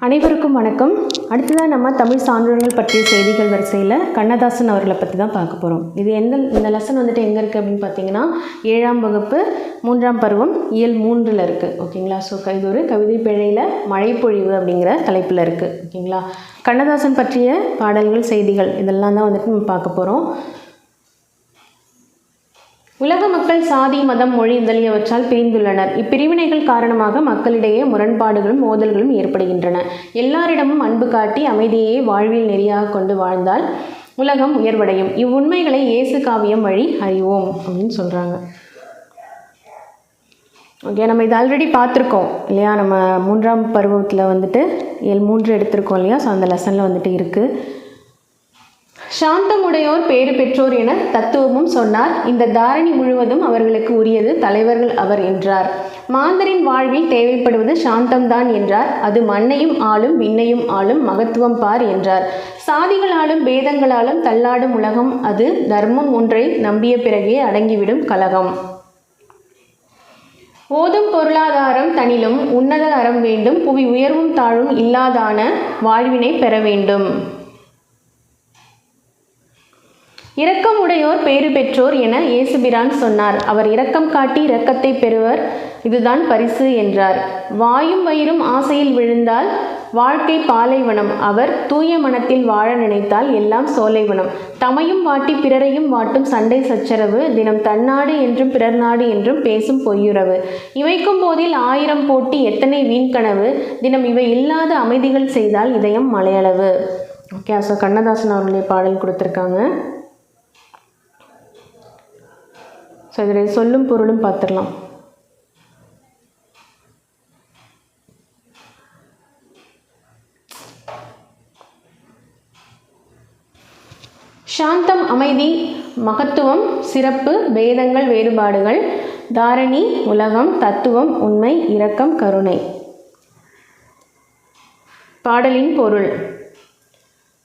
அனைவருக்கும் வணக்கம். அடுத்ததாக நம்ம தமிழ் சான்றுகள் பற்றிய செய்திகள் வரிசையில் கண்ணதாசன் அவர்களை பற்றி தான் பார்க்க போகிறோம் இது எந்த இந்த லெசன் வந்துட்டு எங்கே இருக்குது அப்படின்னு பார்த்தீங்கன்னா ஏழாம் வகுப்பு மூன்றாம் பருவம் இயல் மூன்றில் இருக்குது ஓகேங்களா? ஸோ இது ஒரு கவிதை பிழையில் மழைப்பொழிவு அப்படிங்கிற தலைப்பில் இருக்குது ஓகேங்களா? கண்ணதாசன் பற்றிய பாடல்கள் செய்திகள் இதெல்லாம் தான் வந்துட்டு நம்ம பார்க்க போகிறோம் உலக மக்கள் சாதி மதம் மொழி முதலியவற்றால் பிரிந்துள்ளனர். இப்பிரிவினைகள் காரணமாக மக்களிடையே முரண்பாடுகளும் மோதல்களும் ஏற்படுகின்றன. எல்லாரிடமும் அன்பு காட்டி அமைதியையே வாழ்வில் நெறியாக கொண்டு வாழ்ந்தால் உலகம் உயர்வடையும். இவ்வுண்மைகளை இயேசு காவியம் வழி அறிவோம் அப்படின்னு சொல்கிறாங்க ஓகே நம்ம இது ஆல்ரெடி பார்த்துருக்கோம் இல்லையா? நம்ம மூன்றாம் பருவத்தில் வந்துட்டு ஏழு மூன்று எடுத்திருக்கோம் இல்லையா? ஸோ அந்த லெசனில் வந்துட்டு இருக்குது சாந்தமுடையோர் பேறு பெற்றோர் என தத்துவமும் சொன்னார். இந்த தாரணி முழுவதும் அவர்களுக்கு உரியது தலைவர்கள் அவர் என்றார். மாந்தரின் வாழ்வில் தேவைப்படுவது சாந்தம்தான் என்றார். அது மண்ணையும் ஆளும் விண்ணையும் ஆளும் மகத்துவம் பார் என்றார். சாதிகளாலும் பேதங்களாலும் தள்ளாடும் உலகம் அது தர்மம் ஒன்றை நம்பிய பிறகே அடங்கிவிடும் கலகம். ஓதும் பொருளாதாரம் தனிலும் உன்னத அறம் வேண்டும் புவி உயர்வும் தாழும் இல்லாதான வாழ்வினை பெற வேண்டும். இரக்கம் உடையோர் பேறு பெற்றோர் என இயேசுபிரான் சொன்னார். அவர் இரக்கம் காட்டி இரக்கத்தை பெறுவர் இதுதான் பரிசு என்றார். வாயும் வயிறும் ஆசையில் விழுந்தால் வாழ்க்கை பாலைவனம். அவர் தூய மனத்தில் வாழ நினைத்தால் எல்லாம் சோலைவனம். தமையும் வாட்டி பிறரையும் வாட்டும் சண்டை சச்சரவு தினம் தன்னாடு என்றும் பிறர் நாடு என்றும் பேசும் பொய்யுறவு. இவைக்கும் போதில் ஆயிரம் போட்டி எத்தனை வீண்கனவு தினம் இவை இல்லாத அமைதிகள் செய்தால் இதயம் மலையளவு. ஓகே ஸோ கண்ணதாசன் அவர்களுடைய பாடல் கொடுத்துருக்காங்க. ஸோ இதில் சொல்லும் பொருளும் பார்த்துடலாம். சாந்தம் அமைதி மகத்துவம் சிறப்பு பேதங்கள் வேறுபாடுகள் தாரணி உலகம் தத்துவம் உண்மை இரக்கம் கருணை. பாடலின் பொருள்.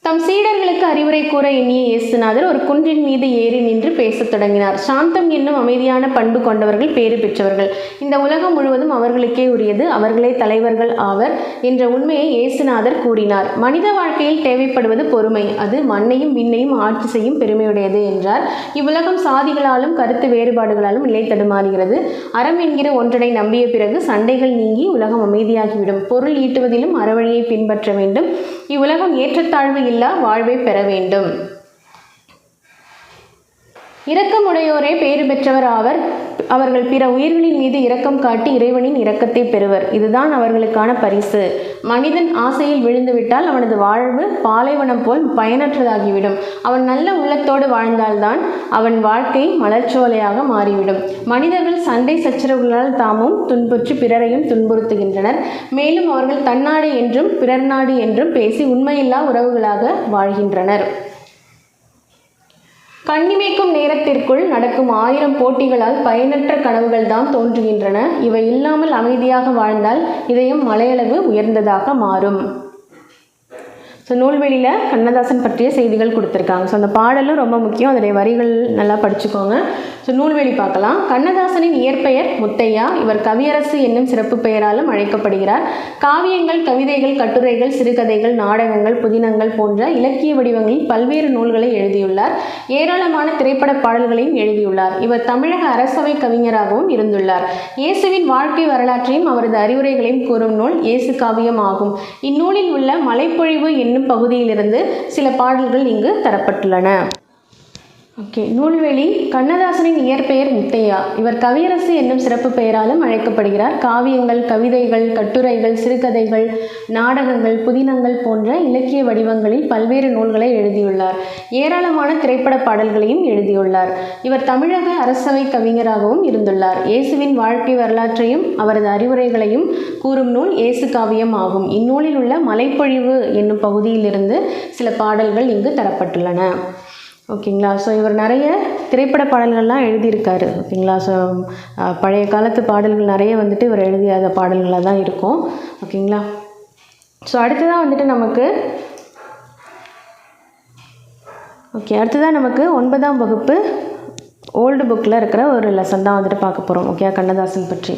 தம் சீடர்களுக்கு அறிவுரை கூற எண்ணிய இயேசுநாதர் ஒரு குன்றின் மீது ஏறி நின்று பேசத் தொடங்கினார். சாந்தம் என்னும் அமைதியான பண்பு கொண்டவர்கள் பேறு பெற்றவர்கள். இந்த உலகம் முழுவதும் அவர்களுக்கே உரியது அவர்களே தலைவர்கள் ஆவர் என்ற உண்மையை இயேசுநாதர் கூறினார். மனித வாழ்க்கையில் தேவைப்படுவது பொறுமை. அது மண்ணையும் விண்ணையும் ஆட்சி செய்யும் பெருமையுடையது என்றார். இவ்வுலகம் சாதிகளாலும் கருத்து வேறுபாடுகளாலும் நிலை தடுமாறுகிறது. அறம் என்கிற ஒன்றனை நம்பிய பிறகு சண்டைகள் நீங்கி உலகம் அமைதியாகிவிடும். பொருள் ஈட்டுவதிலும் அறவழியை பின்பற்ற வேண்டும். இவ்வுலகம் ஏற்றத்தாழ்வு இல்லா வாழ்வை பெற வேண்டும். இரக்கமுடையோரே பேறு பெற்றவர் ஆவர். அவர்கள் பிற உயிர்களின் மீது இரக்கம் காட்டி இறைவனின் இரக்கத்தை பெறுவர். இதுதான் அவர்களுக்கான பரிசு. மனிதன் ஆசையில் விழுந்துவிட்டால் அவனது வாழ்வு பாலைவனம் போல் பயனற்றதாகிவிடும். அவன் நல்ல உள்ளத்தோடு வாழ்ந்தால்தான் அவன் வாழ்க்கை மலர்ச்சோலையாக மாறிவிடும். மனிதர்கள் சண்டை சச்சரவுகளால் தாமும் துன்புற்று பிறரையும் துன்புறுத்துகின்றனர். மேலும் அவர்கள் தன்னாடு என்றும் பிறர் நாடு என்றும் பேசி உண்மையில்லா உறவுகளாக வாழ்கின்றனர். கண்ணிமைக்கும் நேரத்திற்குள் நடக்கும் ஆயிரம் போட்டிகளால் பயனற்ற கனவுகள் தான் தோன்றுகின்றன. இவை இல்லாமல் அமைதியாக வாழ்ந்தால் இதயம் மலையளவு உயர்ந்ததாக மாறும். ஸோ நூல்வெளியில் கண்ணதாசன் பற்றிய செய்திகள் கொடுத்துருக்காங்க. ஸோ அந்த பாடலும் ரொம்ப முக்கியம். அதனுடைய வரிகள் நல்லா படிச்சுக்கோங்க. ஸோ நூல்வெளி பார்க்கலாம். கண்ணதாசனின் இயற்பெயர் முத்தையா. இவர் கவியரசு என்னும் சிறப்பு பெயராலும் அழைக்கப்படுகிறார். காவியங்கள் கவிதைகள் கட்டுரைகள் சிறுகதைகள் நாடகங்கள் புதினங்கள் போன்ற இலக்கிய வடிவங்களில் பல்வேறு நூல்களை எழுதியுள்ளார். ஏராளமான திரைப்பட பாடல்களையும் எழுதியுள்ளார். இவர் தமிழக அரசவை கவிஞராகவும் இருந்துள்ளார். இயேசுவின் வாழ்க்கை வரலாற்றையும் அவரது அறிவுரைகளையும் கூறும் நூல் இயேசு காவியம் ஆகும். இந்நூலில் உள்ள மலைப்பொழிவு என்னும் பகுதியிலிருந்து சில பாடல்கள் இங்கு தரப்பட்டுள்ளன. ஓகே. நூல்வெளி கண்ணதாசனின் இயற்பெயர் முத்தையா. இவர் கவியரசு என்னும் சிறப்பு பெயராலும் அழைக்கப்படுகிறார். காவியங்கள் கவிதைகள் கட்டுரைகள் சிறுகதைகள் நாடகங்கள் புதினங்கள் போன்ற இலக்கிய வடிவங்களில் பல்வேறு நூல்களை எழுதியுள்ளார். ஏராளமான திரைப்பட பாடல்களையும் எழுதியுள்ளார். இவர் தமிழக அரசவை கவிஞராகவும் இருந்துள்ளார். இயேசுவின் வாழ்க்கை வரலாற்றையும் அவரது அறிவுரைகளையும் கூறும் நூல் இயேசு காவியம் ஆகும். இந்நூலில் உள்ள மலைப்பொழிவு என்னும் பகுதியிலிருந்து சில பாடல்கள் இங்கு தரப்பட்டுள்ளன. ஓகேங்களா? ஸோ இவர் நிறைய திரைப்பட பாடல்கள்லாம் எழுதியிருக்காரு. ஓகேங்களா? ஸோ பழைய காலத்து பாடல்கள் நிறைய வந்துட்டு இவர் எழுதியாத பாடல்களாக தான் இருக்கும். ஓகேங்களா? ஸோ அடுத்ததாக வந்துட்டு நமக்கு ஓகே அடுத்ததாக நமக்கு ஒன்பதாம் வகுப்பு ஓல்டு புக்கில் இருக்கிற ஒரு லெசன் தான் வந்துட்டு பார்க்க போகிறோம் ஓகே கண்ணதாசன் பற்றி.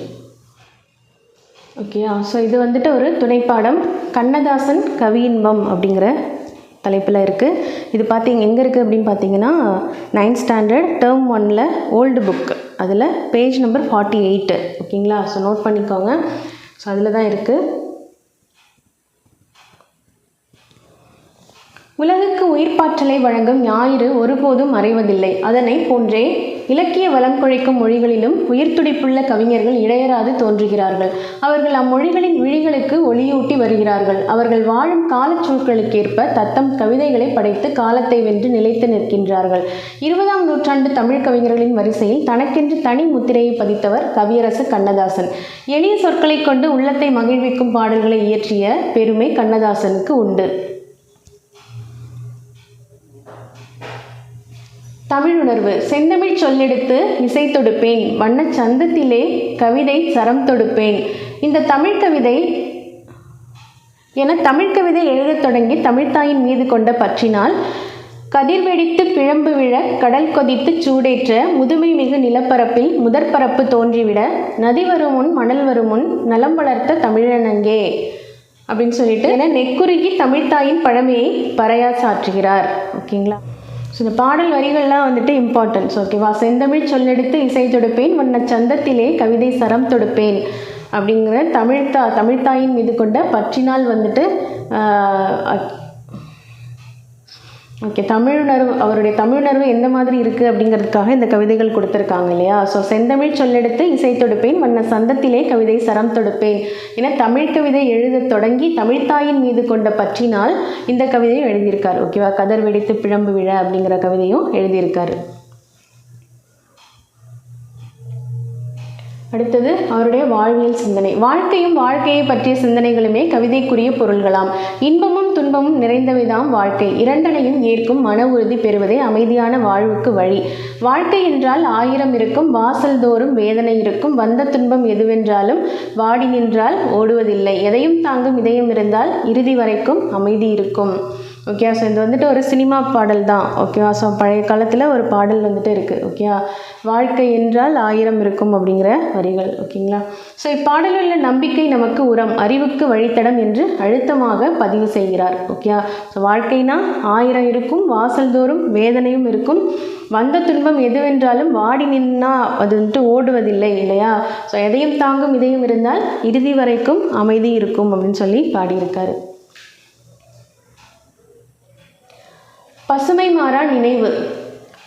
ஓகேயா ஸோ இது வந்துட்டு ஒரு துணைப்பாடம். கண்ணதாசன் கவியின்பம் அப்படிங்கிற தலைப்பில் இருக்குது இது பார்த்தீங்க எங்கே இருக்குது அப்படின்னு பார்த்தீங்கன்னா நைன்த் ஸ்டாண்டர்ட் டேர்ம் ஒனில் ஓல்டு புக் அதில் பேஜ் நம்பர் ஃபார்ட்டி எயிட்டு ஓகேங்களா? ஸோ நோட் பண்ணிக்கோங்க. ஸோ அதில் தான் இருக்குது உலகுக்கு உயிர்ப்பாற்றலை வழங்கும் ஞாயிறு ஒருபோதும் மறைவதில்லை. அதனை போன்றே இலக்கிய வளம் குழைக்கும் மொழிகளிலும் உயிர்த்துடிப்புள்ள கவிஞர்கள் இடையராது தோன்றுகிறார்கள். அவர்கள் அம்மொழிகளின் விழிகளுக்கு ஒளியூட்டி வருகிறார்கள். அவர்கள் வாழும் காலச்சூழலுக்கேற்ப தத்தம் கவிதைகளை படைத்து காலத்தை வென்று நிலைத்து நிற்கின்றார்கள். இருபதாம் நூற்றாண்டு தமிழ் கவிஞர்களின் வரிசையில் தனக்கென்று தனி முத்திரையை பதித்தவர் கவியரசு கண்ணதாசன். எளிய சொற்களைக் கொண்டு உள்ளத்தை மகிழ்விக்கும் பாடல்களை இயற்றிய பெருமை கண்ணதாசனுக்கு உண்டு. தமிழுணர்வு செந்தமிழ் சொல்லெடுத்து இசை தொடுப்பேன் வண்ணச் சந்தத்திலே கவிதை சரம் தொடுப்பேன். இந்த தமிழ் கவிதை என தமிழ் கவிதை எழுதத் தொடங்கி தமிழ்த்தாயின் மீது கொண்ட பற்றினால் கதிர் வெடித்து பிழம்பு விழ கடல் கொதித்து சூடேற்ற முதுமை மிகு நிலப்பரப்பில் முதற்பரப்பு தோன்றிவிட நதி வரும் முன் மணல் வரும் முன் நலம் வளர்த்த தமிழனங்கே அப்படின்னு சொல்லிட்டு என நெக்குருகி தமிழ்த்தாயின் பழமையை பறையா சாற்றுகிறார். ஓகேங்களா? ஸோ இந்த பாடல் வரிகள்லாம் வந்துட்டு இம்பார்ட்டன்ஸ் ஓகேவா செந்தமிழ் சொல்லெடுத்து இசை தொடுப்பேன் வண்ண சந்தத்திலே கவிதை சரம் தொடுப்பேன் அப்படிங்கிற தமிழ்த்தா தமிழ்த்தாயின் மீது கொண்ட பற்றினால் வந்துட்டு ஓகே தமிழுணர்வு அவருடைய தமிழுணர்வு எந்த மாதிரி இருக்குது அப்படிங்கிறதுக்காக இந்த கவிதைகள் கொடுத்துருக்காங்க இல்லையா? ஸோ செந்தமிழ் சொல்லெடுத்து இசை தொடுப்பேன் வண்ண சந்தத்திலே கவிதை சரம் தொடுப்பேன் என தமிழ் கவிதை எழுதத் தொடங்கி தமிழ்த்தாயின் மீது கொண்ட பற்றினால் இந்த கவிதையும் எழுதியிருக்கார். ஓகேவா கதர் வெடித்து பிழம்பு விழ அப்படிங்கிற கவிதையும் எழுதியிருக்காரு. அடுத்தது அவருடைய வாழ்வியல் சிந்தனை. வாழ்க்கையும் வாழ்க்கையை பற்றிய சிந்தனைகளுமே கவிதைக்குரிய பொருள்களாம். இன்பமும் துன்பமும் நிறைந்தவைதாம் வாழ்க்கை. இரண்டனையும் ஏற்கும் மன உறுதி பெறுவதே அமைதியான வாழ்வுக்கு வழி. வாழ்க்கை என்றால் ஆயிரம் இருக்கும் வாசல் தோறும் வேதனை இருக்கும் வந்த துன்பம் எதுவென்றாலும் வாடி நின்றால் ஓடுவதில்லை. எதையும் தாங்கும் இதயம் இருந்தால் இறுதி வரைக்கும் அமைதி இருக்கும். ஓகே ஸோ இது வந்துட்டு ஒரு சினிமா பாடல் தான். ஓகேவா ஸோ பழைய காலத்தில் ஒரு பாடல் வந்துட்டு இருக்குது ஓகேவா வாழ்க்கை என்றால் ஆயிரம் இருக்கும் அப்படிங்கிற வரிகள். ஓகேங்களா ஸோ இப்பாடலில் நம்பிக்கை நமக்கு உரம் அறிவுக்கு வழித்தடம் என்று அழுத்தமாக பதிவு செய்கிறார். ஓகேவா ஸோ வாழ்க்கைனா ஆயிரம் இருக்கும் வாசல் தோறும் வேதனையும் இருக்கும். வந்த துன்பம் எதுவென்றாலும் வாடி நின்னா அது வந்துட்டு ஓடுவதில்லை இல்லையா? ஸோ எதையும் தாங்கும் இதையும் இருந்தால் இறுதி வரைக்கும் அமைதி இருக்கும் அப்படின்னு சொல்லி பாடியிருக்காரு. பசுமை மாறா நினைவு.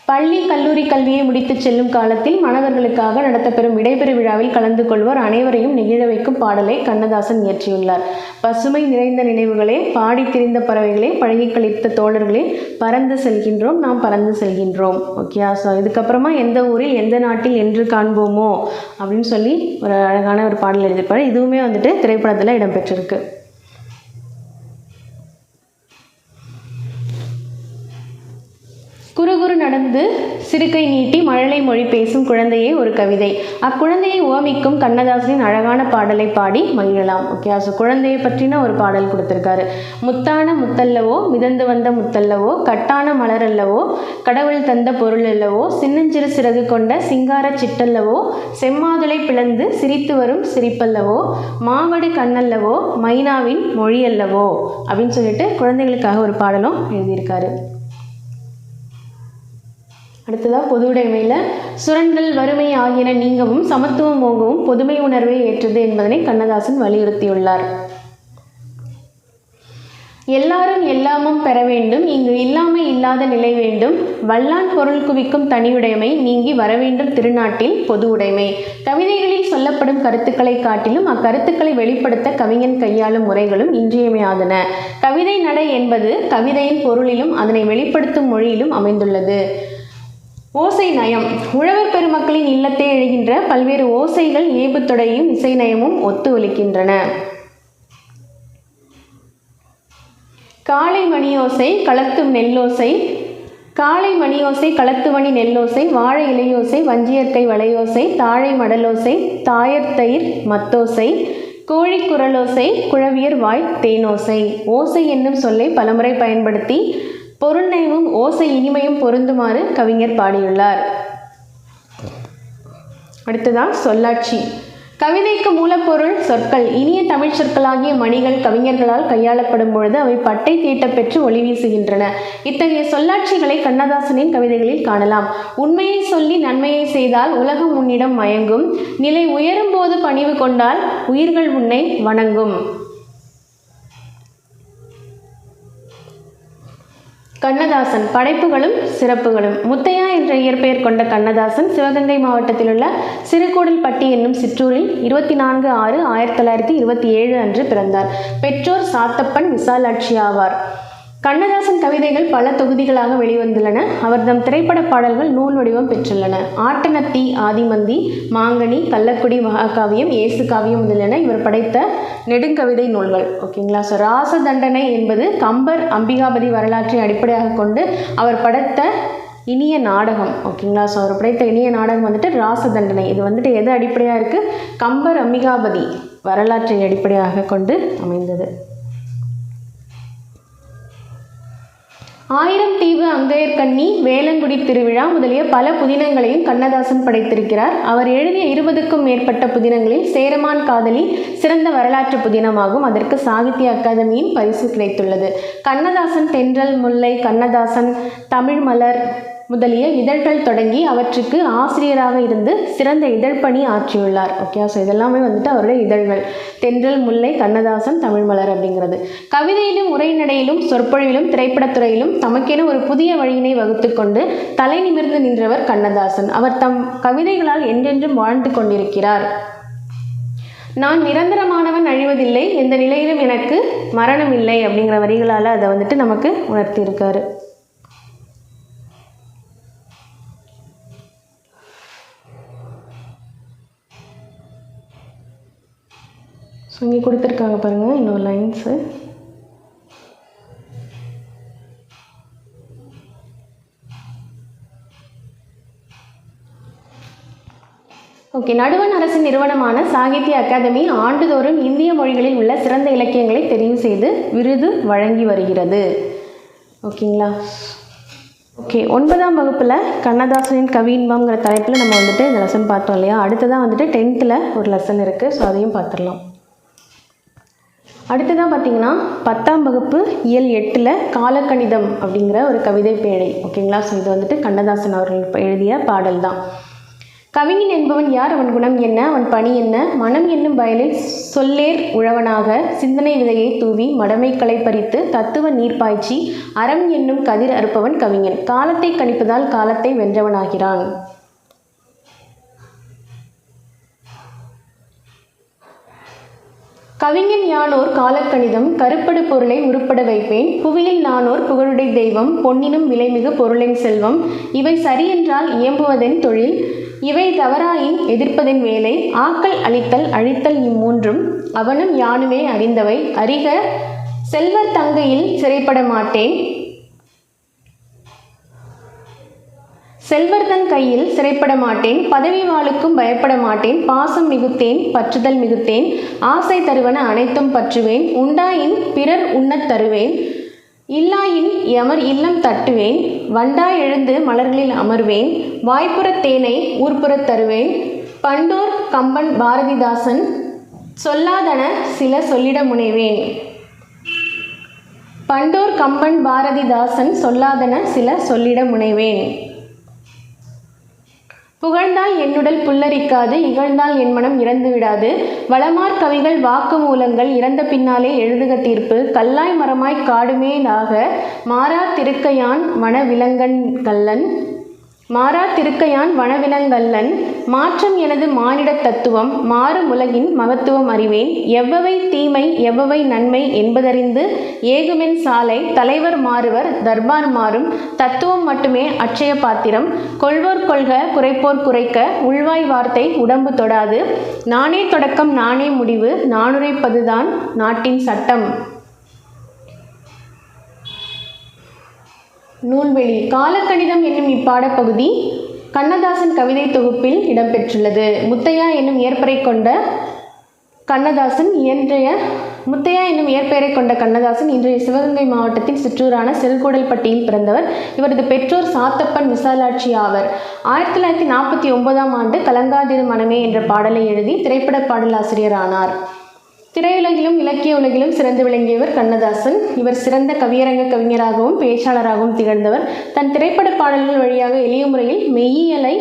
பள்ளி கல்லூரி கல்வியை முடித்து செல்லும் காலத்தில் மாணவர்களுக்காக நடத்தப்பெறும் விடைபெறு விழாவில் கலந்து கொள்வோர் அனைவரையும் நெகிழ வைக்கும் பாடலை கண்ணதாசன் இயற்றியுள்ளார். பசுமை நிறைந்த நினைவுகளே பாடி திரிந்த பறவைகளே பழகி கழித்த தோழர்களே பறந்து செல்கின்றோம் நாம் பறந்து செல்கின்றோம். ஓகே ஸோ இதுக்கப்புறமா எந்த ஊரில் எந்த நாட்டில் என்று காண்போமோ அப்படின்னு சொல்லி ஒரு அழகான ஒரு பாடல் எழுதியிருப்பார். இதுவுமே வந்துட்டு திரைப்படத்தில் இடம்பெற்றிருக்கு. குறுகுறு நடந்து சிறுகை நீட்டி மழலை மொழி பேசும் குழந்தையே ஒரு கவிதை. அக்குழந்தையை உவமிக்கும் கண்ணதாசனின் அழகான பாடலை பாடி மகிழலாம். ஓகே ஸோ குழந்தையை பற்றின ஒரு பாடல் கொடுத்துருக்காரு. முத்தான முத்தல்லவோ மிதந்து வந்த முத்தல்லவோ கட்டான மலரல்லவோ கடவுள் தந்த பொருள் அல்லவோ சின்னஞ்சிறு சிறகு கொண்ட சிங்கார சிட்டல்லவோ செம்மாதுளை பிளந்து சிரித்து வரும் சிரிப்பல்லவோ மாவடு கண்ணல்லவோ மைனாவின் மொழி அல்லவோ அப்படின்னு சொல்லிட்டு குழந்தைகளுக்காக ஒரு பாடலும் எழுதியிருக்காரு. அடுத்ததாக பொது உடைமையில் சுரண்டல் வறுமை ஆகியன நீங்கவும் சமத்துவம் ஓங்கவும் பொதுமை உணர்வை ஏற்றது என்பதனை கண்ணதாசன் வலியுறுத்தியுள்ளார். எல்லாரும் எல்லாமும் பெற வேண்டும் இங்கு இல்லாமை இல்லாத நிலை வேண்டும் வல்லான் பொருள் குவிக்கும் தனியுடைமை நீங்கி வரவேண்டும் திருநாட்டில் பொது உடைமை. கவிதைகளில் சொல்லப்படும் கருத்துக்களை காட்டிலும் அக்கருத்துக்களை வெளிப்படுத்த கவிஞன் கையாளும் முறைகளும் இன்றியமையாதன. கவிதை நடை என்பது கவிதையின் பொருளிலும் அதனை வெளிப்படுத்தும் மொழியிலும் அமைந்துள்ளது. ஓசை நயம். உழவர் பெருமக்களின் இல்லத்தை எழுகின்ற பல்வேறு ஓசைகள் ஏபுத்தொடையும் இசை நயமும் ஒத்து ஒலிக்கின்றன காலை மணியோசை களத்தும் நெல்லோசை காலை மணியோசை களத்துவணி நெல்லோசை வாழை இலையோசை வஞ்சியத்தை வளையோசை தாழை மடலோசை தாயர் தயிர் மத்தோசை கோழி குரலோசை குழவியர் வாய் தேனோசை. ஓசை என்னும் சொல்லை பலமுறை பயன்படுத்தி பொருள் ஓசை இனிமையும் பொருந்துமாறு கவிஞர் பாடியுள்ளார். அடுத்ததான் சொல்லாட்சி. கவிதைக்கு மூலப்பொருள் சொற்கள். இனிய தமிழ் சொற்களாகிய மணிகள் கவிஞர்களால் கையாளப்படும் பொழுது அவை பட்டை தீட்ட பெற்று ஒளி வீசுகின்றன. இத்தகைய சொல்லாட்சிகளை கண்ணதாசனின் கவிதைகளில் காணலாம். உண்மையை சொல்லி நன்மையை செய்தால் உலகம் உன்னிடம் மயங்கும். நிலை உயரும் போது பணிவு கொண்டால் உயிர்கள் உன்னை வணங்கும். கண்ணதாசன் படைப்புகளும் சிறப்புகளும். முத்தையா என்ற இயற்பெயர் கொண்ட கண்ணதாசன் சிவகங்கை மாவட்டத்தில் உள்ள சிறுகூடல்பட்டி என்னும் சிற்றூரில் இருபத்தி நான்கு ஆறு ஆயிரத்தி தொள்ளாயிரத்தி இருபத்தி ஏழு அன்று பிறந்தார். பெற்றோர் சாத்தப்பன் விசாலாட்சி ஆவார். கண்ணதாசன் கவிதைகள் பல தொகுதிகளாக வெளிவந்துள்ளன. அவர் தம் திரைப்பட பாடல்கள் நூல் வடிவம் பெற்றுள்ளன. ஆட்டனத்தி ஆதிமந்தி மாங்கனி கள்ளக்குடி மகாகாவியம் இயேசு காவியம் முதலியன இவர் படைத்த நெடுங்கவிதை நூல்கள். ஓகேங்களா? ஸோ ராச தண்டனை என்பது கம்பர் அம்பிகாபதி வரலாற்றை அடிப்படையாக கொண்டு அவர் படைத்த இனிய நாடகம். ஓகேங்களா? ஸோ அவர் படைத்த இனிய நாடகம் வந்துட்டு ராச தண்டனை இது வந்துட்டு எது அடிப்படையாக இருக்குது கம்பர் அம்பிகாபதி வரலாற்றை அடிப்படையாக கொண்டு அமைந்தது. ஆயிரம் தீவு அங்கையர்கண்ணி வேலங்குடி திருவிழா முதலிய பல புதினங்களையும் கண்ணதாசன் படைத்திருக்கிறார். அவர் எழுதிய இருபதுக்கும் மேற்பட்ட புதினங்களில் சேரமான் காதலி சிறந்த வரலாற்று புதினமாகும். அதற்கு சாகித்ய அகாதமியின் பரிசு கிடைத்துள்ளது. கண்ணதாசன் தென்றல் முல்லை கண்ணதாசன் தமிழ் மலர் முதலிய இதழ்கள் தொடங்கி அவற்றுக்கு ஆசிரியராக இருந்து சிறந்த இதழ் பணி ஆற்றியுள்ளார். ஓகே ஸோ இதெல்லாமே வந்துட்டு அவருடைய இதழ்கள். தென்றல் முல்லை கண்ணதாசன் தமிழ் மலர் அப்படிங்கிறது. கவிதையிலும் உரைநடையிலும் சொற்பொழிவிலும் திரைப்படத்துறையிலும் தமக்கென ஒரு புதிய வழியினை வகுத்து கொண்டு தலை நிமிர்ந்து நின்றவர் கண்ணதாசன். அவர் தம் கவிதைகளால் என்றென்றும் வாழ்ந்து கொண்டிருக்கிறார். நான் நிரந்தரமானவன் அழிவதில்லை எந்த நிலையிலும் எனக்கு மரணம் இல்லை அப்படிங்கிற வரிகளால் அதை வந்துட்டு நமக்கு உணர்த்தியிருக்காரு. ஸோ இங்கே கொடுத்துருக்காங்க பாருங்கள் இன்னொரு லைன்ஸு ஓகே நடுவண் அரசின் நிறுவனமான சாகித்ய அகாதமி ஆண்டுதோறும் இந்திய மொழிகளில் உள்ள சிறந்த இலக்கியங்களை தெரிவு செய்து விருது வழங்கி வருகிறது. ஓகேங்களா ஓகே ஒன்பதாம் வகுப்பில் கண்ணதாசனின் கவியின்பம்ங்கிற தலைப்பில் நம்ம வந்துட்டு இந்த லெசன் பார்த்தோம் இல்லையா? அடுத்ததான் வந்துட்டு டென்த்தில் ஒரு லெசன் இருக்குது ஸோ அதையும் பார்த்துடலாம். அடுத்ததாக பார்த்தீங்கன்னா பத்தாம் வகுப்பு இயல் எட்டில் காலக்கணிதம் அப்படிங்கிற ஒரு கவிதை பேழை. ஓகேங்களா? ஸோ இது வந்துட்டு கண்ணதாசன் அவர்கள் எழுதிய பாடல் தான். கவிஞன் என்பவன் யார்? அவன் குணம் என்ன? அவன் பணி என்ன? மனம் என்னும் வயலில் சொல்லேர் உழவனாக சிந்தனை விதையை தூவி மடமை களை பறித்து தத்துவ நீர் பாய்ச்சி அறம் என்னும் கதிர் அறுப்பவன் கவிஞன். காலத்தை கணிப்பதால் காலத்தை வென்றவனாகிறான். கவிஞன் யானோர் காலக்கணிதம் கருப்படு பொருளை உருப்பட வைப்பேன். புவியில் நானோர் புகழுடை தெய்வம் பொன்னினும் விலைமிகு பொருளின் செல்வம். இவை சரியென்றால் இயம்புவதென் தொழில் இவை தவறாயின் எதிர்ப்பதின் வேலை. ஆக்கல் அழித்தல் அழித்தல் இம்மூன்றும் அவனும் யானுமே அறிந்தவை. அறிக செல்வர் தங்கையில் சிறைப்பட மாட்டேன். செல்வர்தன் கையில் சிறைப்பட மாட்டேன் பதவி வாளுக்கும் பயப்பட மாட்டேன் பாசம் மிகுத்தேன் பற்றுதல் மிகுத்தேன் ஆசை தருவன அனைத்தும் பற்றுவேன் உண்டாயின் பிறர் உண்ணத் தருவேன் இல்லாயின் எமர் இல்லம் தட்டுவேன் வண்டாய் எழுந்து மலர்களில் அமர்வேன் வாய்ப்புறத் தேனை ஊர்ப்புறத் தருவேன் பண்டோர் கம்பன் பாரதிதாசன் சொல்லாதன சில சொல்லிட முனைவேன். பண்டோர் கம்பன் பாரதிதாசன் சொல்லாதன சில சொல்லிட முனைவேன். புகழ்ந்தால் என்னுடல் புல்லரிக்காது இகழ்ந்தால் என் மனம் இறந்து விடாது. வளமார் கவிகள் வாக்கு மூலங்கள் இறந்த பின்னாலே எழுதுக தீர்ப்பு. கல்லாய் மரமாய் காடுமேலாக மாறா திருக்கையான் மனவிலங்கன் கல்லன் மாறா திருக்கையான் வனவிலங்கல்லன் மாற்றம் எனது மானிட தத்துவம் மாறும் உலகின் மகத்துவம் அறிவேன். எவ்வவை தீமை எவ்வவை நன்மை என்பதறிந்து ஏகுமென் சாலை தலைவர் மாறுவர் தர்பார் மாறும். தத்துவம் மட்டுமே அட்சய பாத்திரம். கொள்வோர் கொள்க குறைப்போர் குறைக்க உள்வாய் வார்த்தை உடம்பு தொடாது. நானே தொடக்கம் நானே முடிவு நானுரைப்பதுதான் நாட்டின் சட்டம். நூல்வெளி காலக்கணிதம் என்னும் இப்பாடப்பகுதி கண்ணதாசன் கவிதை தொகுப்பில் இடம்பெற்றுள்ளது. முத்தையா என்னும் ஏற்பரை கொண்ட கண்ணதாசன் இயன்றைய முத்தையா என்னும் இயற்பெயரை கொண்ட கண்ணதாசன் இன்றைய சிவகங்கை மாவட்டத்தின் சிற்றூரான செல்கூடல்பட்டியில் பிறந்தவர். இவரது பெற்றோர் சாத்தப்பன் விசாலாட்சி ஆவர். ஆயிரத்தி தொள்ளாயிரத்தி நாற்பத்தி ஒன்பதாம் ஆண்டு கலங்காதிரு மனமே என்ற பாடலை எழுதி திரைப்பட பாடலாசிரியர் ஆனார் திரையுலகிலும் இலக்கிய உலகிலும் சிறந்து விளங்கியவர் கண்ணதாசன். இவர் சிறந்த கவியரங்க கவிஞராகவும் பேச்சாளராகவும் திகழ்ந்தவர். தன் திரைப்பட பாடல்கள் வழியாக எளிய முறையில் மெய்யியலை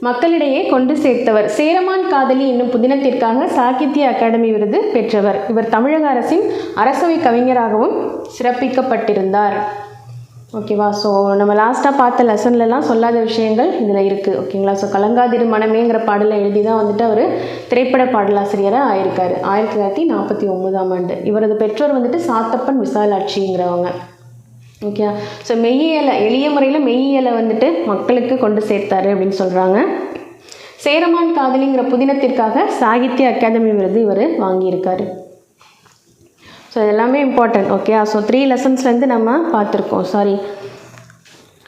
மக்களிடையே கொண்டு சேர்த்தவர். சேரமான் காதலி என்னும் புதினத்திற்காக சாகித்ய அகாடமி விருது பெற்றவர். இவர் தமிழக அரசின் அரசவை கவிஞராகவும் சிறப்பிக்கப்பட்டிருந்தார். ஓகேவா? ஸோ நம்ம லாஸ்ட்டாக பார்த்த லெசன்லலாம் சொல்லாத விஷயங்கள் இதில் இருக்குது ஓகேங்களா? ஸோ கலங்காதிரு மனமேங்கிற பாடலை எழுதி தான் வந்துட்டு அவர் திரைப்பட பாடலாசிரியராக ஆயிருக்காரு. ஆயிரத்தி தொள்ளாயிரத்தி நாற்பத்தி ஒன்பதாம் ஆண்டு. இவரது பெற்றோர் வந்துட்டு சாத்தப்பன் விசாலாட்சிங்கிறவங்க. ஓகே ஸோ மெய்யியலை எளிய முறையில் மெய்யியலை வந்துட்டு மக்களுக்கு கொண்டு சேர்த்தாரு அப்படின்னு சொல்கிறாங்க சேரமான் காதலிங்கிற புதினத்திற்காக சாகித்ய அகாதமி விருது இவர் வாங்கியிருக்காரு. ஸோ இதெல்லாமே இம்பார்ட்டன்ட் ஓகே ஸோ த்ரீ லெசன்ஸ்லேருந்து நம்ம பார்த்துருக்கோம் சாரி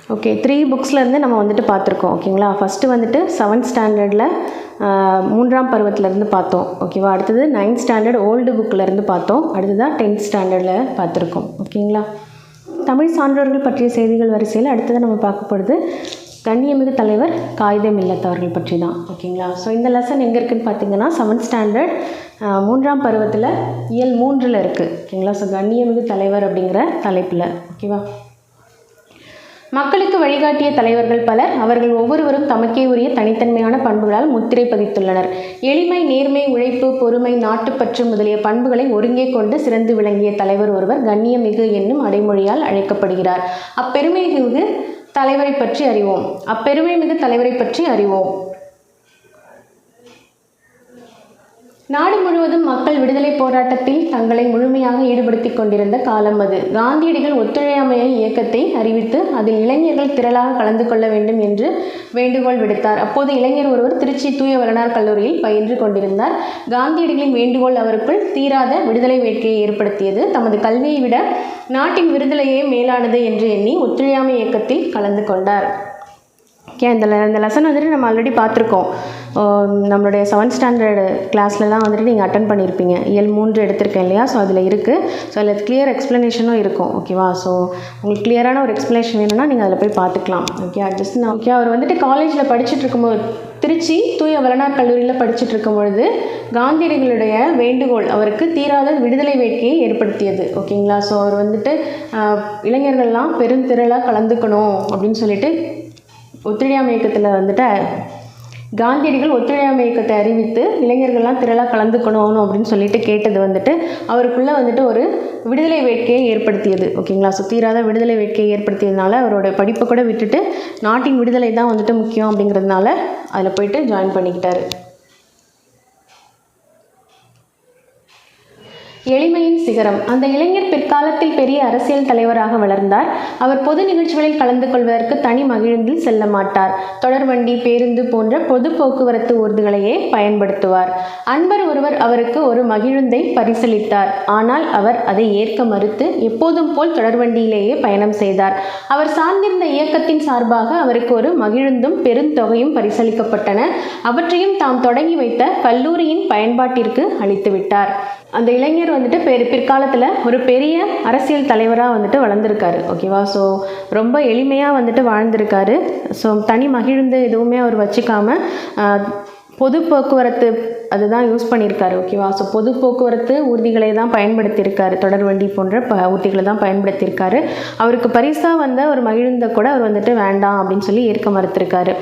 ஓகே த்ரீ புக்ஸ்லேருந்து நம்ம வந்துட்டு பார்த்துருக்கோம் ஓகேங்களா ஃபஸ்ட்டு வந்துட்டு செவன்த் ஸ்டாண்டர்டில் மூன்றாம் பருவத்திலேருந்து பார்த்தோம் ஓகேவா அடுத்தது நைன்த் ஸ்டாண்டர்ட் ஓல்டு புக்கிலேருந்து பார்த்தோம் அடுத்ததாக டென்த் ஸ்டாண்டர்டில் பார்த்துருக்கோம் ஓகேங்களா தமிழ் சான்றோர்கள் பற்றிய செய்திகள் வரிசையில் அடுத்தது நம்ம பார்க்க போகிறது கண்ணியமிகு தலைவர் காகிதம் இல்லத்தவர்கள் பற்றி தான் ஓகேங்களா? ஸோ இந்த லெசன் எங்கே இருக்குன்னு பார்த்தீங்கன்னா செவன்த் ஸ்டாண்டர்ட் மூன்றாம் பருவத்தில் இயல் மூன்றில் இருக்குது ஓகேங்களா? ஸோ கண்ணியமிகு தலைவர் அப்படிங்கிற தலைப்பில் ஓகேவா? மக்களுக்கு வழிகாட்டிய தலைவர்கள் பலர் அவர்கள் ஒவ்வொருவரும் தமக்கே உரிய தனித்தன்மையான பண்புகளால் முத்திரை பதித்துள்ளனர். எளிமை நேர்மை உழைப்பு பொறுமை நாட்டுப்பற்று முதலிய பண்புகளை ஒருங்கே கொண்டு சிறந்து விளங்கிய தலைவர் ஒருவர் கண்ணியமிகு என்னும் அடைமொழியால் அழைக்கப்படுகிறார். அப்பெருமை மிகு தலைவரை பற்றி அறிவோம். அப்பெருமை மிகு தலைவரை பற்றி அறிவோம். நாடு முழுவதும் மக்கள் விடுதலை போராட்டத்தில் தங்களை முழுமையாக ஈடுபடுத்திக் கொண்டிருந்த காலம் அது. காந்தியடிகள் ஒத்துழையாமைய இயக்கத்தை அறிவித்து அதில் இளைஞர்கள் திரளாக கலந்து கொள்ள வேண்டும் என்று வேண்டுகோள் விடுத்தார். அப்போது இளைஞர் ஒருவர் திருச்சி தூய வளனார் கல்லூரியில் பயின்று கொண்டிருந்தார். காந்தியடிகளின் வேண்டுகோள் அவருக்குள் தீராத விடுதலை வேட்கையை ஏற்படுத்தியது. தமது கல்வியை விட நாட்டின் விடுதலையே மேலானது என்று எண்ணி ஒத்துழையாமை இயக்கத்தில் கலந்து கொண்டார். ஓகே இந்த இந்த லெசன் வந்துட்டு நம்ம ஆல்ரெடி பார்த்துருக்கோம். நம்மளுடைய செவன்த் ஸ்டாண்டர்டு கிளாஸ்லலாம் வந்துட்டு நீங்கள் அட்டன் பண்ணியிருப்பீங்க இயல் மூன்று எடுத்திருக்கேன் இல்லையா? ஸோ அதில் இருக்குது ஸோ அதில் கிளியர் எக்ஸ்ப்ளனேஷனும் இருக்கும். ஓகேவா ஸோ உங்களுக்கு கிளியரான ஒரு எக்ஸ்ப்ளனேஷன் வேணும்னா நீங்கள் அதில் போய் பார்த்துக்கலாம். ஓகே ஜஸ்ட் நான் ஓகே அவர் வந்துட்டு காலேஜில் படிச்சுட்டு இருக்கும்போது திருச்சி தூய வளனார் கல்லூரியில் படிச்சுட்டு இருக்கும் பொழுது காந்தியடிகளுடைய வேண்டுகோள் அவருக்கு தீராத விடுதலை வேட்கையை ஏற்படுத்தியது. ஓகேங்களா ஸோ அவர் வந்துட்டு இளைஞர்கள்லாம் பெருந்திரளாக கலந்துக்கணும் அப்படின்னு சொல்லிட்டு ஒத்துழையாமை இயக்கத்தில் வந்துட்டு காந்தியடிகள் ஒத்துழையாமை இயக்கத்தை அறிவித்து இளைஞர்கள்லாம் திரளாக கலந்துக்கணும் அப்படின்னு சொல்லிட்டு கேட்டது வந்துட்டு அவருக்குள்ளே வந்துட்டு ஒரு விடுதலை வேட்கையை ஏற்படுத்தியது ஓகேங்களா? சுத்தீராத விடுதலை வேட்கையை ஏற்படுத்தியதுனால அவரோட படிப்பை கூட விட்டுட்டு நாட்டின் விடுதலை தான் வந்துட்டு முக்கியம் அப்படிங்கிறதுனால அதில் போயிட்டு ஜாயின் பண்ணிக்கிட்டாரு. எளிமையின் சிகரம். அந்த இளைஞர் பிற்காலத்தில் பெரிய அரசியல் தலைவராக வளர்ந்தார். அவர் பொது நிகழ்ச்சிகளில் கலந்து கொள்வதற்கு தனி மகிழுந்தில் செல்ல மாட்டார். தொடர்வண்டி பேருந்து போன்ற பொது போக்குவரத்து ஊர்திகளையே பயன்படுத்துவார். அன்பர் ஒருவர் அவருக்கு ஒரு மகிழுந்தை பரிசளித்தார். ஆனால் அவர் அதை ஏற்க மறுத்து எப்போதும் போல் தொடர்வண்டியிலேயே பயணம் செய்தார். அவர் சார்ந்திருந்த இயக்கத்தின் சார்பாக அவருக்கு ஒரு மகிழுந்தும் பெருந்தொகையும் பரிசளிக்கப்பட்டன. அவற்றையும் தாம் தொடங்கி வைத்த கல்லூரியின் பயன்பாட்டிற்கு அளித்துவிட்டார். அந்த இளைஞர் வந்துட்டு பெரு பிற்காலத்தில் ஒரு பெரிய அரசியல் தலைவராக வந்துட்டு வளர்ந்துருக்காரு. ஓகேவா ஸோ ரொம்ப எளிமையாக வந்துட்டு வாழ்ந்திருக்காரு. ஸோ தனி மகிழ்ந்து எதுவுமே அவர் வச்சுக்காமல் பொது போக்குவரத்து அதுதான் யூஸ் பண்ணியிருக்காரு ஓகேவா ஸோ பொது போக்குவரத்து ஊர்திகளை தான் பயன்படுத்தியிருக்காரு. தொடர்வண்டி போன்ற ப ஊர்திகளை தான் பயன்படுத்தியிருக்காரு. அவருக்கு பரிசாக வந்த ஒரு மகிழ்ந்த கூட அவர் வந்துட்டு வேண்டாம் அப்படின்னு சொல்லி ஏற்க மறுத்திருக்காரு.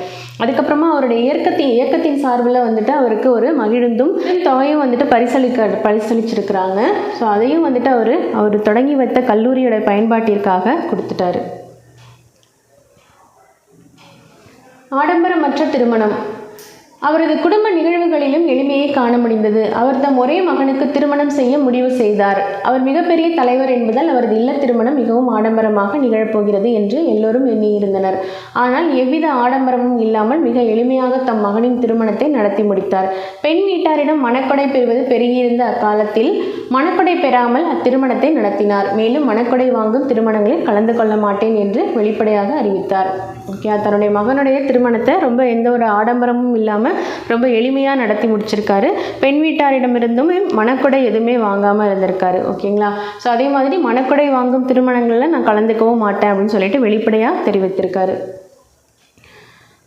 அதுக்கப்புறமா அவருடைய இயக்கத்தின் இயக்கத்தின் சார்பில் வந்துட்டு அவருக்கு ஒரு மகிழுந்தும் தொகையும் வந்துட்டு பரிசளிக்க பரிசளிச்சிருக்கிறாங்க. ஸோ அதையும் வந்துட்டு அவர் அவர் தொடங்கி வைத்த கல்லூரியோட பயன்பாட்டிற்காக கொடுத்துட்டாரு. ஆடம்பரமற்ற திருமணம். அவரது குடும்ப நிகழ்வுகளிலும் எளிமையை காண முடிந்தது. அவர் தம் ஒரே மகனுக்கு திருமணம் செய்ய முடிவு செய்தார். அவர் மிகப்பெரிய தலைவர் என்பதால் அவரது இல்ல திருமணம் மிகவும் ஆடம்பரமாக நிகழப்போகிறது என்று எல்லோரும் எண்ணியிருந்தனர். ஆனால் எவ்வித ஆடம்பரமும் இல்லாமல் மிக எளிமையாக தம் மகனின் திருமணத்தை நடத்தி முடித்தார். பெண் வீட்டாரிடம் மணக்கொடை பெறுவது பெருகியிருந்த அக்காலத்தில் மணக்கொடை பெறாமல் அத்திருமணத்தை நடத்தினார். மேலும் மணக்கொடை வாங்கும் திருமணங்களில் கலந்து கொள்ள மாட்டேன் என்று வெளிப்படையாக அறிவித்தார். ஓகே தன்னுடைய மகனுடைய திருமணத்தை ரொம்ப எந்த ஒரு ஆடம்பரமும் இல்லாமல் ரொம்ப எளிமையாக நடத்தி முடிச்சிருக்காரு. பெண் வீட்டாரிடமிருந்தும் மணக்கொடை எதுவுமே வாங்காமல் இருந்திருக்காரு. ஓகேங்களா? ஸோ அதே மாதிரி மணக்கொடை வாங்கும் திருமணங்களில் நான் கலந்துக்கவும் மாட்டேன் அப்படின்னு சொல்லிட்டு வெளிப்படையாக தெரிவித்திருக்காரு.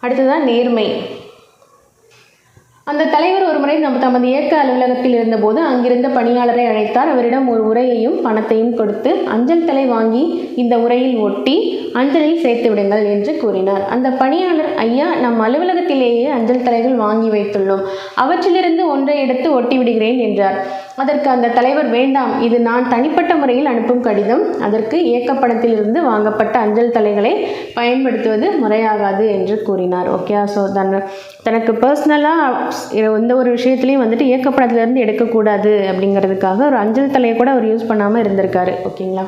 அடுத்ததான் நேர்மை. அந்த தலைவர் ஒரு முறை நம்ம தமது இயக்க அலுவலகத்தில் இருந்தபோது அங்கிருந்த பணியாளரை அழைத்தார். அவரிடம் ஒரு உரையையும் பணத்தையும் கொடுத்து அஞ்சல் தலை வாங்கி இந்த உரையில் ஒட்டி அஞ்சலில் சேர்த்து விடுங்கள் என்று கூறினார். அந்த பணியாளர் ஐயா நம் அலுவலகத்திலேயே அஞ்சல் தலைகள் வாங்கி வைத்துள்ளோம். அவற்றிலிருந்து ஒன்றை எடுத்து ஒட்டி விடுகிறேன் என்றார். அதற்கு அந்த தலைவர் வேண்டாம் இது நான் தனிப்பட்ட முறையில் அனுப்பும் கடிதம். அதற்கு இயக்கப்படத்திலிருந்து வாங்கப்பட்ட அஞ்சல் தலைகளை பயன்படுத்துவது முறையாகாது என்று கூறினார். ஓகே ஸோ தன் தனக்கு பர்சனலாக எந்த ஒரு விஷயத்துலையும் வந்துட்டு இயக்கப்படத்துலேருந்து எடுக்கக்கூடாது அப்படிங்கிறதுக்காக ஒரு அஞ்சல் தலையை கூட அவர் யூஸ் பண்ணாமல் இருந்திருக்காரு. ஓகேங்களா?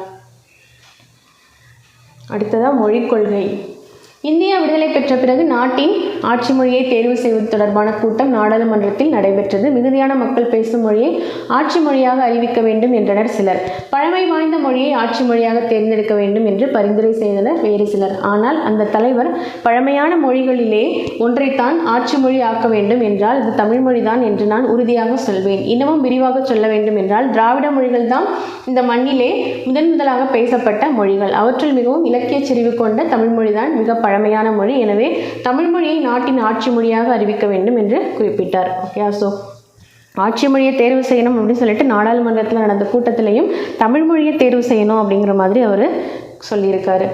அடுத்ததாக மொழிக் கொள்கை. இந்தியா விடுதலை பெற்ற பிறகு நாட்டின் ஆட்சி மொழியை தேர்வு செய்வது தொடர்பான கூட்டம் நாடாளுமன்றத்தில் நடைபெற்றது. மிகுதியான மக்கள் பேசும் மொழியை ஆட்சி மொழியாக அறிவிக்க வேண்டும் என்றனர் சிலர். பழமை வாய்ந்த மொழியை ஆட்சி மொழியாக தேர்ந்தெடுக்க வேண்டும் என்று பரிந்துரை செய்தனர் வேறு சிலர். ஆனால் அந்த தலைவர் பழமையான மொழிகளிலே ஒன்றைத்தான் ஆட்சி மொழி ஆக்க வேண்டும் என்றால் இது தமிழ் மொழிதான் என்று நான் உறுதியாக சொல்வேன். இன்னமும் விரிவாக சொல்ல வேண்டும் என்றால் திராவிட மொழிகள் தான் இந்த மண்ணிலே முதன் முதலாக பேசப்பட்ட மொழிகள். அவற்றில் மிகவும் இலக்கிய செறிவு கொண்ட தமிழ் மொழிதான் மிக பழமையான மொழி. எனவே தமிழ் மொழியை நாட்டின் ஆட்சி மொழியாக அறிவிக்க வேண்டும் என்று குறிப்பிட்டார். ஓகே ஸோ ஆட்சி மொழியை தேர்வு செய்யணும் அப்படின்னு சொல்லிட்டு நாடாளுமன்றத்தில் நடந்த கூட்டத்திலையும் தமிழ் மொழியை தேர்வு செய்யணும் அப்படிங்கிற மாதிரி அவர் சொல்லியிருக்காரு.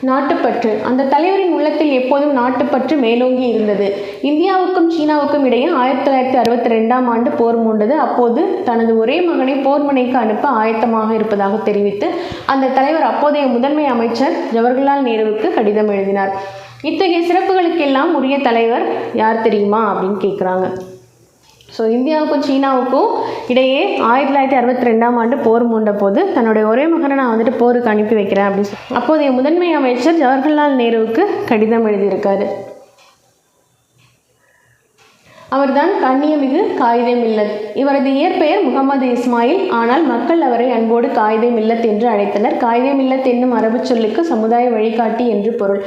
நாட்டுப்பற்று. அந்த தலைவரின் உள்ளத்தில் எப்போதும் நாட்டுப்பற்று மேலோங்கி இருந்தது. இந்தியாவுக்கும் சீனாவுக்கும் இடையே ஆயிரத்தி தொள்ளாயிரத்தி அறுபத்தி ரெண்டாம் ஆண்டு போர் மூண்டது. அப்போது தனது ஒரே மகனை போர்மனைக்கு அனுப்ப ஆயத்தமாக இருப்பதாக தெரிவித்து அந்த தலைவர் அப்போதைய முதன்மை அமைச்சர் ஜவஹர்லால் நேருவுக்கு கடிதம் எழுதினார். இத்தகைய சிறப்புகளுக்கெல்லாம் உரிய தலைவர் யார் தெரியுமா? அப்படின்னு கேட்குறாங்க ஸோ இந்தியாவுக்கும் சீனாவுக்கும் இடையே ஆயிரத்தி தொள்ளாயிரத்தி அறுபத்தி ரெண்டாம் ஆண்டு போர் மூண்ட போது தன்னுடைய ஒரே மகனை நான் வந்துட்டு போருக்கு அனுப்பி வைக்கிறேன் அப்படின்னு சொல்லி அப்போதைய முதன்மை அமைச்சர் ஜவஹர்லால் நேருவுக்கு கடிதம் எழுதியிருக்காரு. அவர்தான் கண்ணியமிகு காயிதே மில்லத் இவரது இயற்பெயர் முகமது இஸ்மாயில். ஆனால் மக்கள் அவரை அன்போடு காயிதே மில்லத் என்று அழைத்தனர். காயிதே மில்லத் என்னும் அரபு சொல்லுக்கு சமுதாய வழிகாட்டி என்று பொருள்.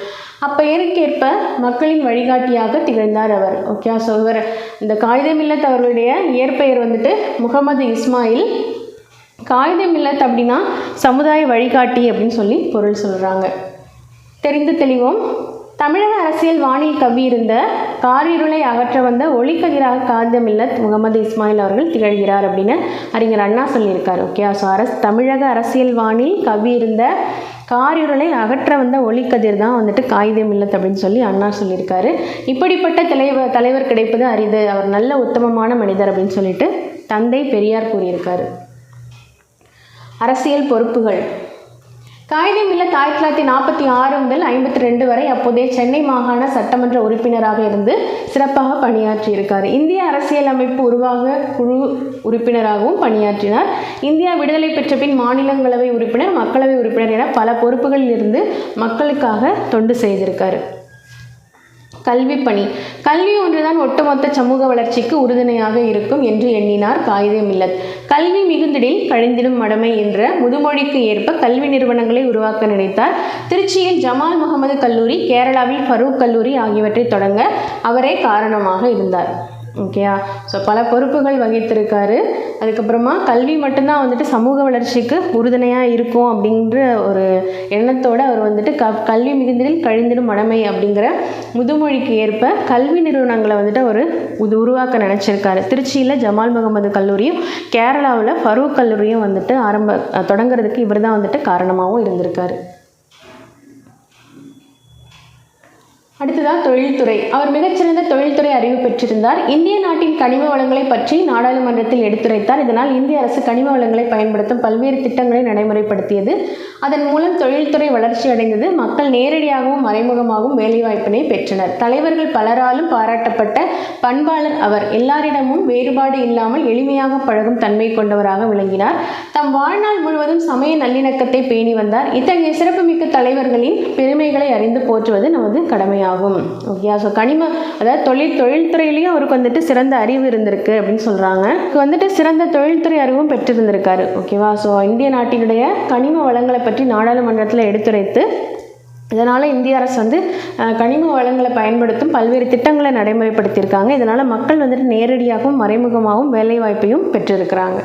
அப்பெயருக்கேற்ப மக்களின் வழிகாட்டியாக திகழ்ந்தார் அவர். ஓகே ஸோ இவர் இந்த காயிதே மில்லத் அவர்களுடைய இயற்பெயர் வந்துட்டு முகமது இஸ்மாயில். காயிதே மில்லத் அப்படின்னா சமுதாய வழிகாட்டி அப்படின்னு சொல்லி பொருள் சொல்கிறாங்க தெரிந்து தெளிவோம். தமிழக அரசியல் வானில் கவ்வியிருந்த காரிருளை அகற்ற வந்த ஒளிக்கதிராக காந்த மில்லத் முகமது இஸ்மாயில் அவர்கள் திகழ்கிறார் அப்படின்னு அறிஞர் அண்ணா சொல்லியிருக்கார் ஓகே ஸோ அரசு தமிழக அரசியல் வானில் கவ்வியிருந்த காரிருளை அகற்ற வந்த ஒளிக்கதிர் தான் வந்துட்டு காகிதம் மில்லத் அப்படின்னு சொல்லி அண்ணா சொல்லியிருக்காரு. இப்படிப்பட்ட தலைவர் தலைவர் கிடைப்பது அரிது. அவர் நல்ல உத்தமமான மனிதர் அப்படின்னு சொல்லிட்டு தந்தை பெரியார் கூறியிருக்காரு. அரசியல் பொறுப்புகள். காகிதம் மில்ல ஆயிரத்தி தொள்ளாயிரத்தி நாற்பத்தி ஆறு முதல் ஐம்பத்தி ரெண்டு வரை அப்போதைய சென்னை மாகாண சட்டமன்ற உறுப்பினராக இருந்து சிறப்பாக பணியாற்றியிருக்கார். இந்திய அரசியலமைப்பு உருவாக குழு உறுப்பினராகவும் பணியாற்றினார். இந்தியா விடுதலை பெற்ற பின் மாநிலங்களவை உறுப்பினர் மக்களவை உறுப்பினர் என பல பொறுப்புகளில் இருந்து மக்களுக்காக தொண்டு செய்திருக்காரு. கல்வி பணி கல்வி ஒன்றுதான் ஒட்டுமொத்த சமூக வளர்ச்சிக்கு உறுதுணையாக இருக்கும் என்று எண்ணினார் காயிதே மில்லத் கல்வி மிகுந்திடில் கழிந்திடும் மடமை என்ற முதுமொழிக்கு ஏற்ப கல்வி நிறுவனங்களை உருவாக்க நினைத்தார். திருச்சியில் ஜமால் முகமது கல்லூரி கேரளாவில் ஃபரூக் கல்லூரி ஆகியவற்றை தொடங்க அவரே காரணமாக இருந்தார். ஓகேயா ஸோ பல பொறுப்புகள் வகித்திருக்காரு. அதுக்கப்புறமா கல்வி மட்டும்தான் வந்துட்டு சமூக வளர்ச்சிக்கு உறுதுணையாக இருக்கும் அப்படின்ற ஒரு எண்ணத்தோடு அவர் வந்துட்டு க கல்வி மிகுந்தில் கழிந்திடும் மடமை அப்படிங்கிற முதுமொழிக்கு ஏற்ப கல்வி நிறுவனங்களை வந்துட்டு அவர் இது உருவாக்க நினச்சிருக்காரு. திருச்சியில் ஜமால் முகமது கல்லூரியும் கேரளாவில் ஃபரூக் கல்லூரியும் வந்துட்டு ஆரம்ப தொடங்குறதுக்கு இவர் தான் வந்துட்டு காரணமாகவும் இருந்திருக்காரு. அடுத்ததாக தொழில்துறை. அவர் மிகச்சிறந்த தொழில்துறை அறிவு பெற்றிருந்தார். இந்திய நாட்டின் கனிம வளங்களை பற்றி நாடாளுமன்றத்தில் எடுத்துரைத்தார். இதனால் இந்திய அரசு கனிம வளங்களை பயன்படுத்தும் பல்வேறு திட்டங்களை நடைமுறைப்படுத்தியது. அதன் மூலம் தொழில்துறை வளர்ச்சி அடைந்தது. மக்கள் நேரடியாகவும் மறைமுகமாகவும் வேலைவாய்ப்பினை பெற்றனர். தலைவர்கள் பலராலும் பாராட்டப்பட்ட பண்பாளர் அவர் எல்லாரிடமும் வேறுபாடு இல்லாமல் எளிமையாக பழகும் தன்மை கொண்டவராக விளங்கினார். தம் வாழ்நாள் முழுவதும் சமய நல்லிணக்கத்தை பேணி வந்தார். இத்தகைய சிறப்புமிக்க தலைவர்களின் பெருமைகளை அறிந்து போற்றுவது நமது கடமையாகும். ஆகும். ஓகே ஸோ கனிம அதாவது தொழில் தொழில்துறையிலையும் அவருக்கு வந்துட்டு சிறந்த அறிவு இருந்திருக்கு அப்படின்னு சொல்கிறாங்க வந்துட்டு சிறந்த தொழில்துறை அறிவும் பெற்றிருந்திருக்காரு. ஓகேவா ஸோ இந்திய நாட்டினுடைய கனிம வளங்களை பற்றி நாடாளுமன்றத்தில் எடுத்துரைத்து இதனால் இந்திய அரசு வந்து கனிம வளங்களை பயன்படுத்தும் பல்வேறு திட்டங்களை நடைமுறைப்படுத்தியிருக்காங்க. இதனால் மக்கள் வந்துட்டு நேரடியாகவும் மறைமுகமாகவும் வேலைவாய்ப்பையும் பெற்றிருக்கிறாங்க.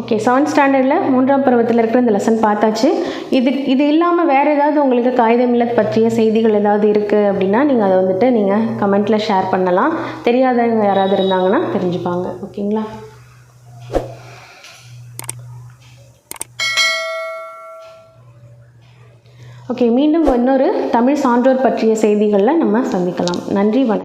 ஓகே செவன்த் ஸ்டாண்டர்டில் மூன்றாம் பருவத்தில் இருக்கிற இந்த லெசன் பார்த்தாச்சு. இது இது இல்லாமல் வேறு ஏதாவது உங்களுக்கு காகிதம் இல்லத் பற்றிய செய்திகள் ஏதாவது இருக்குது அப்படின்னா நீங்கள் அதை வந்துட்டு நீங்கள் கமெண்ட்டில் ஷேர் பண்ணலாம். தெரியாதவங்க யாராவது இருந்தாங்கன்னா தெரிஞ்சுப்பாங்க. ஓகேங்களா ஓகே மீண்டும் இன்னொரு தமிழ் சான்றோர் பற்றிய செய்திகளில் நம்ம சந்திக்கலாம். நன்றி வணக்கம்.